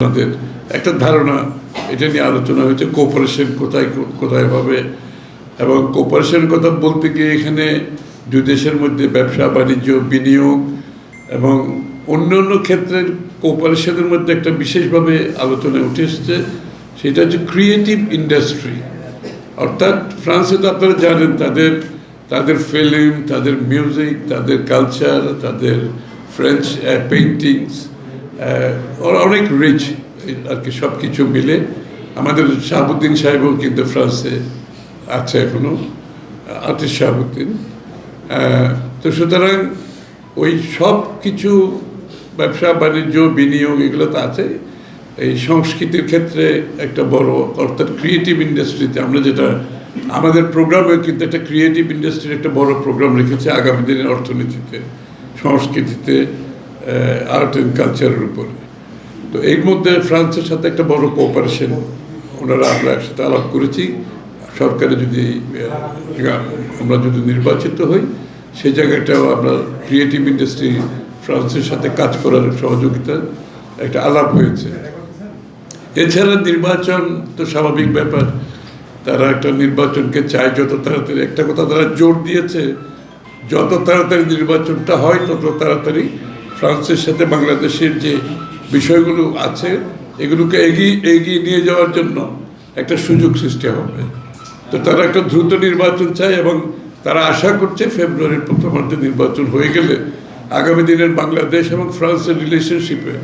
আপনাদের একটা ধারণা, এটা নিয়ে আলোচনা হয়েছে কোপারেশন কোথায় কোথায় হবে, এবং কোপারেশনের কথা বলতে গিয়ে এখানে দুই দেশের মধ্যে ব্যবসা, বাণিজ্য, বিনিয়োগ এবং অন্য অন্য ক্ষেত্রের কোপারেশনের মধ্যে একটা বিশেষভাবে আলোচনায় উঠে এসেছে, সেটা হচ্ছে ক্রিয়েটিভ ইন্ডাস্ট্রি অর্থাৎ ফ্রান্সে তো আপনারা জানেন, তাদের তাদের ফিল্ম তাদের মিউজিক তাদের কালচার তাদের ফ্রেঞ্চ পেইন্টিংস অনেক রিচ আর কি সব কিছু মিলে। আমাদের শাহাবুদ্দিন সাহেবও কিন্তু ফ্রান্সে আছে এখনও আর্টিস্ট শাহাবুদ্দিন। তো সুতরাং ওই সব কিছু ব্যবসা, বাণিজ্য, বিনিয়োগ এগুলো তো আছে এই সংস্কৃতির ক্ষেত্রে একটা বড়, অর্থাৎ ক্রিয়েটিভ ইন্ডাস্ট্রিতে আমরা যেটা, আমাদের প্রোগ্রামে কিন্তু একটা ক্রিয়েটিভ ইন্ডাস্ট্রির একটা বড় প্রোগ্রাম রেখেছে আগামী দিনের অর্থনীতিতে, সংস্কৃতিতে। আর্ট অ্যান্ড কালচারের উপরে। তো এর মধ্যে ফ্রান্সের সাথে একটা বড় কোঅপারেশন ওনারা আমরা একসাথে আলাপ করেছি। সরকারে যদি আমরা যদি নির্বাচিত হই সেই জায়গাটাও আমরা ক্রিয়েটিভ ইন্ডাস্ট্রি ফ্রান্সের সাথে কাজ করার সহযোগিতা একটা আলাপ হয়েছে। এছাড়া নির্বাচন তো স্বাভাবিক ব্যাপার। তারা একটা নির্বাচনকে চায়, যত তাড়াতাড়ি, একটা কথা তারা জোর দিয়েছে, যত তাড়াতাড়ি নির্বাচনটা হয়, তত তাড়াতাড়ি ফ্রান্সের সাথে বাংলাদেশের যে বিষয়গুলো আছে, এগুলোকে এগিয়ে এগিয়ে নিয়ে যাওয়ার জন্য একটা সুযোগ সৃষ্টি হবে। তো তারা একটা দ্রুত নির্বাচন চায় এবং তারা আশা করছে ফেব্রুয়ারির প্রথমার্ধে নির্বাচন হয়ে গেলে আগামী দিনের বাংলাদেশ এবং ফ্রান্সের রিলেশনশিপে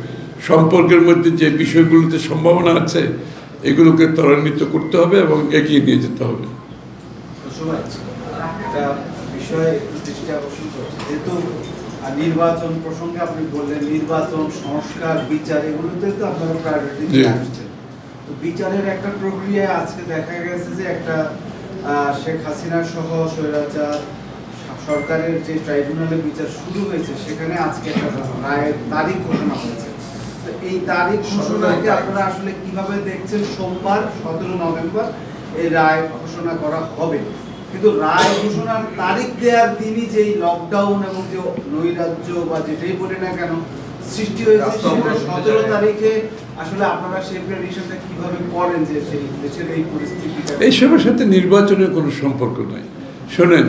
সম্পর্কের মধ্যে যে বিষয়গুলোতে সম্ভাবনা আছে, এগুলোকে ত্বরান্বিত করতে হবে এবং এগিয়ে নিয়ে যেতে হবে। যেহেতু নির্বাচন প্রসঙ্গে আপনি বললেন নির্বাচন সংস্কার বিচার এগুলোতে তো আপনারা প্রায়োরিটি। আসছেন। তো বিচারের একটা প্রক্রিয়ায় আজকে দেখা গেছে যে একটা শেখ হাসিনা সহ স্বৈরাচার সরকারের যে ট্রাইব্যুনালে বিচার শুরু হয়েছে সেখানে আজকে একটা রায়ের তারিখ ঘোষণা হয়েছে। তো এই তারিখ ঘোষণাকে আপনারা আসলে কীভাবে দেখছেন? সোমবার সতেরো নভেম্বর এই রায় ঘোষণা করা হবে। কিন্তু রায় ঘোষণার তারিখ দেওয়ার দিনই যেই লকডাউন এবং যে নৈরাজ্য বা যেটাই বলি না কেন সৃষ্টি হয়েছে সেটা সতেরো তারিখে আসলে আপনারা সেই প্রেডিকশনটা কীভাবে করেন যে সেই দেশের এই পরিস্থিতিটা এইসবের সাথে নির্বাচনের কোনো সম্পর্ক নাই। শোনেন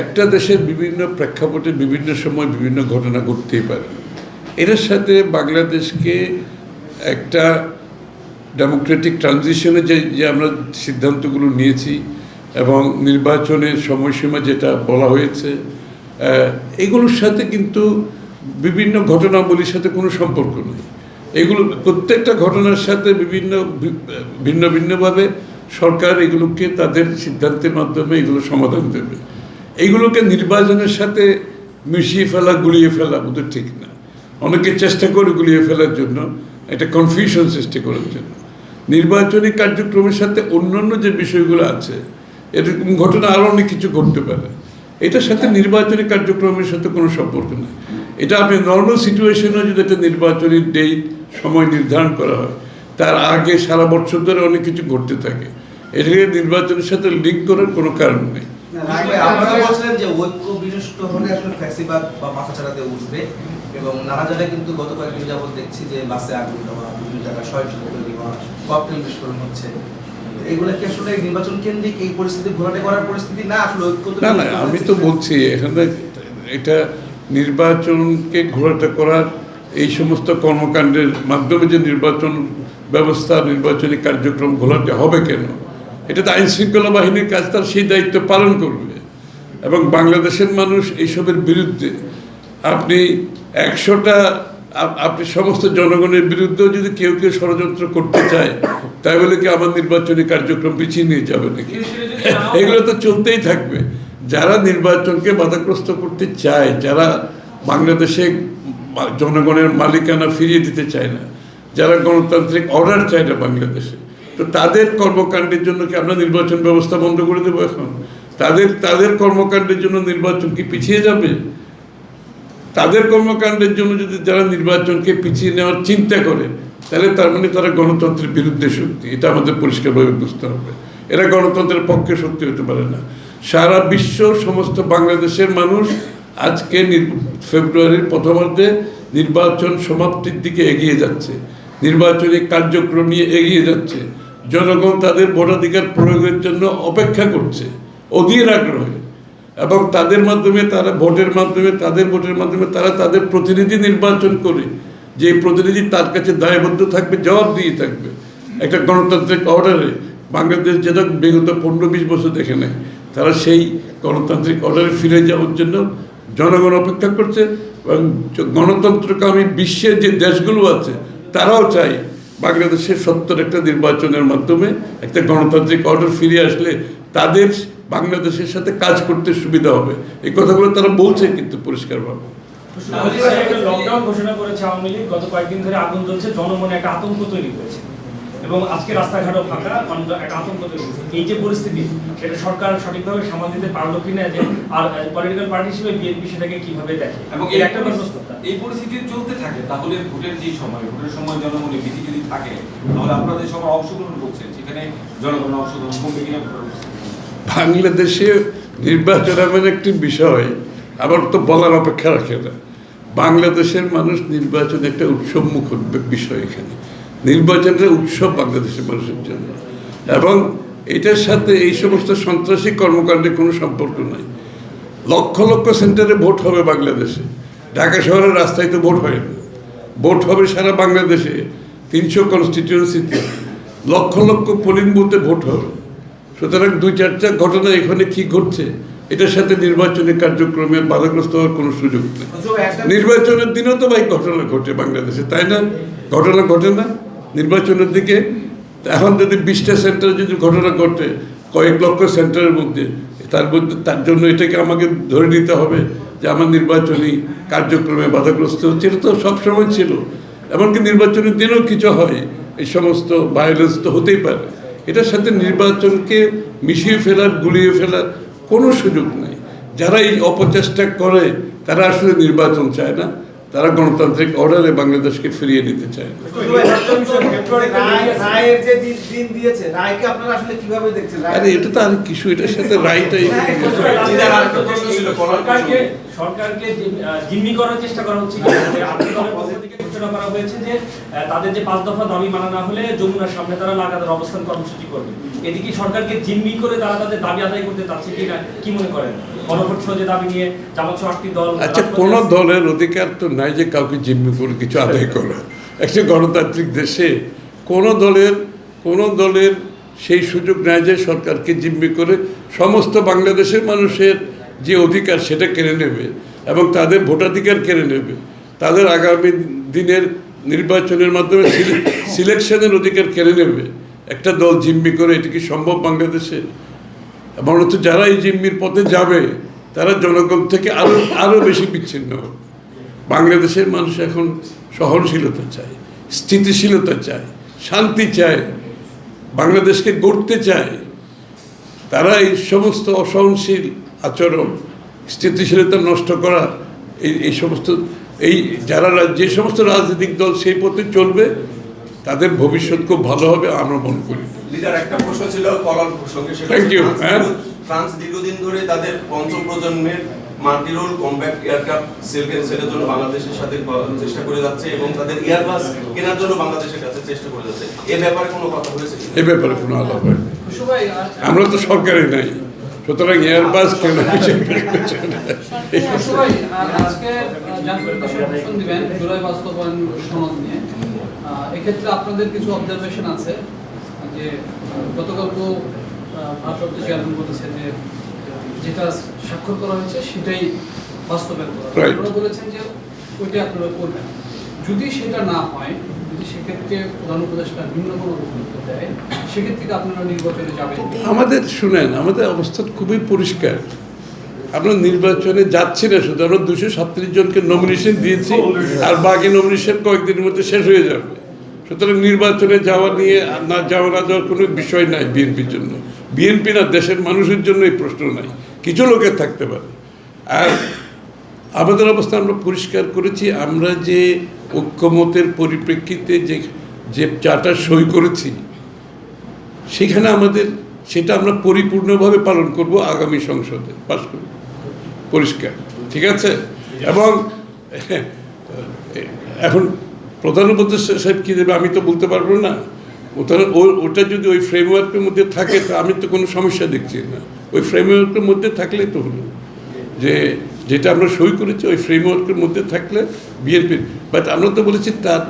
একটা দেশের বিভিন্ন প্রেক্ষাপটে বিভিন্ন সময় বিভিন্ন ঘটনা ঘটতেই পারে। এটার সাথে বাংলাদেশকে একটা ডেমোক্রেটিক ট্রানজিশনে যে যে আমরা সিদ্ধান্তগুলো নিয়েছি এবং নির্বাচনের সময়সীমা যেটা বলা হয়েছে এগুলোর সাথে কিন্তু বিভিন্ন ঘটনাবলীর সাথে কোনো সম্পর্ক নেই। এগুলো প্রত্যেকটা ঘটনার সাথে বিভিন্ন ভিন্ন ভিন্নভাবে সরকার এগুলোকে তাদের সিদ্ধান্তের মাধ্যমে এগুলো সমাধান দেবে। এইগুলোকে নির্বাচনের সাথে মিশিয়ে ফেলা, গুলিয়ে ফেলা বোধহয় ঠিক না। অনেকে চেষ্টা করে গুলিয়ে ফেলার জন্য, একটা কনফিউশন সৃষ্টি করার জন্য। নির্বাচনী কার্যক্রমের সাথে অন্যান্য যে বিষয়গুলো আছে এরকম ঘটনা আরও অনেক কিছু ঘটতে পারে। এটার সাথে নির্বাচনী কার্যক্রমের সাথে কোনো সম্পর্ক নেই। এটা আপনি নর্মাল সিচুয়েশনেও যদি একটা নির্বাচনী ডেট সময় নির্ধারণ করা হয়, তার আগে সারা বছর ধরে অনেক কিছু ঘটতে থাকে। এটাকে নির্বাচনের সাথে লিঙ্ক করার কোনো কারণ নেই। যে এবং না না আমি তো বলছি এখানে এটা নির্বাচনকে ঘোরাটা করার এই সমস্ত কর্মকাণ্ডের মাধ্যমে যে নির্বাচন ব্যবস্থা নির্বাচনী কার্যক্রম ঘোলাটে হবে কেন? এটা তো আইন শৃঙ্খলা বাহিনীর কাজ তার সেই দায়িত্ব পালন করবে। এবং বাংলাদেশের মানুষ এইসবের বিরুদ্ধে আপনি একশোটা আপনি সমস্ত জনগণের বিরুদ্ধেও যদি কেউ কেউ ষড়যন্ত্র করতে চায় তাই বলে কি আমার নির্বাচনী কার্যক্রম পিছিয়ে নিয়ে যাবে নাকি? এগুলো তো চলতেই থাকবে। যারা নির্বাচনকে বাধাগ্রস্ত করতে চায় যারা বাংলাদেশে জনগণের মালিকানা ফিরিয়ে দিতে চায় না যারা গণতান্ত্রিক অর্ডার চায় না বাংলাদেশে তো তাদের কর্মকাণ্ডের জন্য কি আমরা নির্বাচন ব্যবস্থা বন্ধ করে দেবো এখন? তাদের তাদের কর্মকাণ্ডের জন্য নির্বাচন কি পিছিয়ে যাবে? তাদের কর্মকাণ্ডের জন্য যদি যারা নির্বাচনকে পিছিয়ে নেওয়ার চিন্তা করে তাহলে তার মানে তারা গণতন্ত্রের বিরুদ্ধে শক্তি, এটা আমাদের পরিষ্কারভাবে বুঝতে হবে। এরা গণতন্ত্রের পক্ষে শক্তি হতে পারে না। সারা বিশ্ব সমস্ত বাংলাদেশের মানুষ আজকে ফেব্রুয়ারির প্রথমার্ধে নির্বাচন সমাপ্তির দিকে এগিয়ে যাচ্ছে। নির্বাচনী কার্যক্রম নিয়ে এগিয়ে যাচ্ছে। জনগণ তাদের ভোটাধিকার প্রয়োগের জন্য অপেক্ষা করছে, অধীর আগ্রহে। এবং তাদের মাধ্যমে তারা ভোটের মাধ্যমে, তাদের ভোটের মাধ্যমে তারা তাদের প্রতিনিধি নির্বাচন করে যে প্রতিনিধি তার কাছে দায়বদ্ধ থাকবে, জবাব দিয়ে থাকবে। একটা গণতান্ত্রিক অর্ডারে বাংলাদেশ যেটা বিগত পনেরো বিশ বছর দেখে নেয়। তারা সেই গণতান্ত্রিক অর্ডারে ফিরে যাওয়ার জন্য জনগণ অপেক্ষা করছে এবং গণতন্ত্রকামী বিশ্বের যে দেশগুলো আছে, তারাও চায় বাংলাদেশের সত্তর একটা নির্বাচনের মাধ্যমে একটা গণতান্ত্রিক অর্ডার ফিরে আসলে তাদের বাংলাদেশের সাথে কাজ করতে সুবিধা হবে। এই কথাগুলো তারা বলছে কিন্তু পরিষ্কারভাবে। লকডাউন ঘোষণা করেছে আওয়ামী লীগ গত কয়েকদিন ধরে আগুন জ্বলছে জনমনে একটা আতঙ্ক তৈরি করেছে এবং আজকে রাস্তাঘাটও ফাঁকা একটা আতঙ্ক তৈরি করেছে এই যে পরিস্থিতি সেটা সরকার সঠিকভাবে সামাল দিতে পারল কিনা যে আর পলিটিক্যাল পার্টি হিসেবে বিএনপি সেটাকে কীভাবে দেখে? এবং এই একটা এই পরিস্থিতি চলতে থাকে তাহলে ভোটের যে সময় ভোটের সময় জনগণের ভীতি যদি থাকে তাহলে আপনাদের সবাই অংশগ্রহণ করছেন সেখানে জনগণ অংশগ্রহণ কমবে কিনা বাংলাদেশে নির্বাচন এমন একটি বিষয় আবার তো বলার অপেক্ষা রাখে না। বাংলাদেশের মানুষ নির্বাচন একটা উৎসবমুখ বিষয় এখানে। নির্বাচনের উৎসব বাংলাদেশের মানুষের জন্য। এবং এটার সাথে এই সমস্ত সন্ত্রাসী কর্মকাণ্ডের কোনো সম্পর্ক নাই। লক্ষ লক্ষ সেন্টারে ভোট হবে বাংলাদেশে। ঢাকা শহরের রাস্তায় তো ভোট হয় না। ভোট হবে সারা বাংলাদেশে, তিনশো কনস্টিটিউয়েন্সিতে লক্ষ লক্ষ পোলিং বুথে ভোট হবে। সুতরাং দুই চারটা ঘটনা এখানে কি ঘটছে এটার সাথে নির্বাচনী কার্যক্রমে বাধাগ্রস্ত হওয়ার কোনো সুযোগ নেই। নির্বাচনের দিনেও তো ভাই ঘটনা ঘটে বাংলাদেশে তাই না? ঘটনা ঘটে না। নির্বাচনের দিকে এখন যদি বিশটা সেন্টারে যদি ঘটনা ঘটে কয়েক লক্ষ সেন্টারের মধ্যে তার মধ্যে তার জন্য এটাকে আমাকে ধরে নিতে হবে যে আমার নির্বাচনী কার্যক্রমে বাধাগ্রস্ত হচ্ছে। এটা তো সবসময় ছিল। এমনকি নির্বাচনের দিনেও কিছু হয় এই সমস্ত ভায়োলেন্স তো হতেই পারে। এটার সাথে নির্বাচনকে মিশিয়ে ফেলার গুলিয়ে ফেলার কোনো সুযোগ নাই যারা এই অপচেষ্টা করে তারা আসলে নির্বাচন চায় না তারা গণতান্ত্রিক অর্ডারে বাংলাদেশকে ফিরিয়ে নিতে চায় আরে এটা তো আর কিছু এটার সাথে কলার সরকারকে জিম্মি করার চেষ্টা করা হচ্ছে কিনা? ঘোষণা করা হয়েছে যে তাদের যে পাঁচ দফা দাবি মানা না হলে যমুনার সামনে তারা লাগাতার অবস্থান কর্মসূচি করবে। এদিকে সরকারকে জিম্মি করে তারা তাদের দাবি আদায় করতে চাচ্ছে কিনা কি মনে করেন? নিয়ে আচ্ছা রাজপথে দলের অধিকার তো নাই যে কাউকে জিম্মি করে কিছু আদায় করা। একটা গণতান্ত্রিক দেশে কোনো দলের কোনো দলের সেই সুযোগ নাই যে সরকারকে জিম্মি করে সমস্ত বাংলাদেশের মানুষের যে অধিকার সেটা কেড়ে নেবে এবং তাদের ভোটাধিকার কেড়ে নেবে। তাদের আগামী দিনের নির্বাচনের মাধ্যমে সিলেকশনের অধিকার কেড়ে নেবে। একটা দল জিম্মি করে, এটি কি সম্ভব বাংলাদেশে? বরঞ্চ যারা এই জিম্মির পথে যাবে, তারা জনগণ থেকে আরও আরও বেশি বিচ্ছিন্ন হবে বাংলাদেশের মানুষ এখন সহনশীলতা চায়, স্থিতিশীলতা চায়, শান্তি চায়, বাংলাদেশকে গড়তে চায়। তারা এই সমস্ত অসহনশীল আচরণ, স্থিতিশীলতা নষ্ট করা, এই এই সমস্ত এই যারা যে সমস্ত রাজনৈতিক দল সেই পথে চলবে তাদের ভবিষ্যৎ খুব ভালো হবে আমরা মনে করি হ্যাঁ। ফ্রান্স দীর্ঘদিন ধরে তাদের পঞ্চম প্রজন্মের মাল্টিরোল কম্প্যাক্ট এয়ারক্রাফট সেলফেন সেলের জন্য বাংলাদেশের সাথে চেষ্টা করে যাচ্ছে এবং তাদের এয়ারবাস কেনার জন্য বাংলাদেশের কাছে চেষ্টা করে যাচ্ছে এ ব্যাপারে কোনো কথা হয়েছে কি? এ ব্যাপারে কোনো আলাপ হয় আমরা তো সরকারে নাই সুতরাং এয়ারবাস কেন এক্ষেত্রে আপনাদের কিছু অবজারভেশন আছে যে গতকাল তো ভারপ্রাপ্ত চেয়ারম্যান বলেছে যে যেটা স্বাক্ষর করা হয়েছে সেটাই বাস্তবায়ন করা আপনারা বলেছেন যে ওইটা আপনারা করবেন। যদি সেটা না হয় যদি সেক্ষেত্রে প্রধান উপদেষ্টা ভিন্ন কোনো বক্তব্য দেয় সেক্ষেত্রে আপনারা নির্বাচনে যাবেন? আমাদের শুনেন, আমাদের অবস্থা খুবই পরিষ্কার। আমরা নির্বাচনে যাচ্ছি না, শুধু আমরা দুশো সাতত্রিশ জনকে নমিনেশন দিয়েছি, আর বাকি নমিনেশন কয়েকদিনের মধ্যে শেষ হয়ে যাবে। সুতরাং নির্বাচনে যাওয়া নিয়ে না যাওয়া, না যাওয়ার কোনো বিষয় নাই বিএনপির জন্য। বিএনপি না দেশের মানুষের জন্য এই প্রশ্ন নাই, কিছু লোকের থাকতে পারে। আর আমাদের অবস্থা আমরা পরিষ্কার করেছি, আমরা যে ঐক্যমতের পরিপ্রেক্ষিতে যে যে চার্টার সই করেছি সেখানে আমাদের সেটা আমরা পরিপূর্ণভাবে পালন করব আগামী সংসদে পাশ করব। পরিষ্কার, ঠিক আছে? এবং, এখন প্রধান উপদেষ্টা সাহেব কী দেবে আমি তো বলতে পারব না। ওটা ওটা যদি ওই ফ্রেমওয়ার্কের মধ্যে থাকে, তা আমি তো কোনো সমস্যা দেখছি না। ওই ফ্রেমওয়ার্কের মধ্যে থাকলে তো হলো। যে, যেটা আমরা সই করেছি, ওই ফ্রেমওয়ার্কের মধ্যে থাকলে বিএনপি বাট আমরা তো বলেছি তার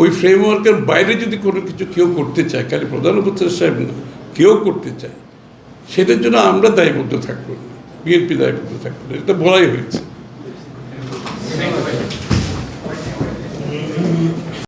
ওই ফ্রেমওয়ার্কের বাইরে যদি কোনো কিছু কেউ করতে চায়, খালি প্রধান উপদেষ্টা সাহেব না, কেউ করতে চায়, সেটার জন্য আমরা দায়বদ্ধ থাকব বিএনপি দায়বদ্ধ থাকব। এটা বলাই হয়েছে